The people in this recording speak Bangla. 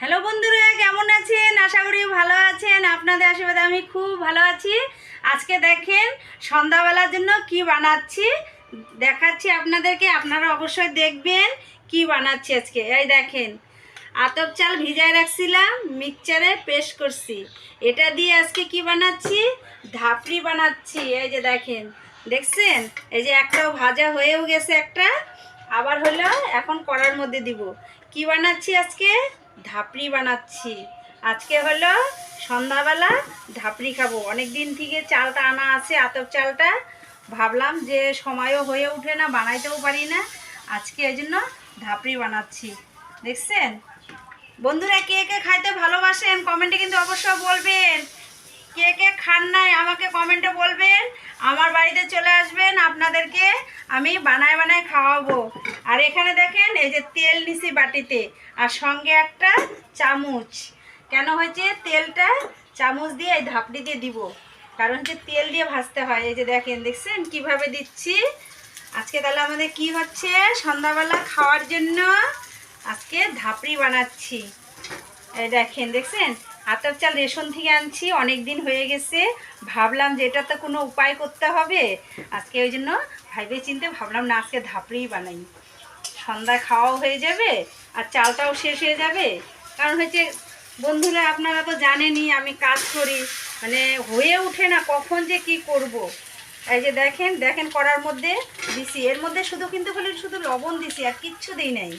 হ্যালো বন্ধুরা, কেমন আছেন? আশা করি ভালো আছেন। আপনাদের আশীর্বাদে আমি খুব ভালো আছি। আজকে দেখেন, সন্ধ্যাবেলার জন্য কি বানাচ্ছি? দেখাচ্ছি আপনাদেরকে, আপনারা অবশ্যই দেখবেন কি বানাচ্ছি আজকে। এই দেখেন, আতপ চাল ভিজায় রাখছিলাম, মিক্সচারে পেস্ট করছি। এটা দিয়ে আজকে কি বানাচ্ছি? ধাপড়ি বানাচ্ছি। এই যে দেখেন, দেখছেন? এই যে একটাও ভাজা হয়েও গেছে একটা। আবার হলো এখন কড়ার মধ্যে দিব। কি বানাচ্ছি আজকে? ধাপড়ি বানাচ্ছি। আজকে হলো সন্ধ্যাবেলা ধাপড়ি খাব। অনেক দিন থেকে চালটা আনা আছে, আতপ চালটা। ভাবলাম যে সময়ও হয়ে ওঠে না, বানাইতেও পারি না। আজকে এই জন্য ধাপড়ি বানাচ্ছি। দেখছেন? বন্ধুরা, কে কে খাইতে ভালোবাসেন, কমেন্টে কিন্তু অবশ্যই বলবেন। কে কে খান নাই, আমাকে কমেন্টে বলবেন। আমার বাড়িতে চলে আসবেন, আপনাদেরকে আমি বানায় বানায় খাওয়াবো। আর এখানে দেখেন, এই যে তেল নিছি বাটিতে, আর সঙ্গে একটা চামচ। কেন হয়েছে? তেলটা চামচ দিয়ে এই ধাপড়ি দিয়ে দিব। কারণ যে তেল দিয়ে ভাজতে হয়। এই যে দেখেন, দেখছেন কীভাবে দিচ্ছি? আজকে তাহলে আমাদের কি হচ্ছে? সন্ধ্যাবেলা খাওয়ার জন্য আজকে ধাপড়ি বানাচ্ছি। এই দেখেন, দেখছেন? আতপ চাল রেশন থেকে আনছি অনেক দিন হয়ে গেছে। ভাবলাম যে এটা তো কোনো উপায় করতে হবে। আজকে ওই জন্য ভাইবে চিনতে ভাবলাম না, আজকে ধাপড়িই বানাই। সন্ধ্যায় খাওয়াও হয়ে যাবে আর চালটাও শেষ হয়ে যাবে। কারণ হচ্ছে, বন্ধুরা আপনারা তো জানেনই, আমি কাজ করি। মানে হয়ে ওঠে না, কখন যে কি করব। এই যে দেখেন দেখেন করার মধ্যে দিছি। এর মধ্যে শুধু কিন্তু খালি শুধু লবণ দিছি, আর কিচ্ছু দিই নাই।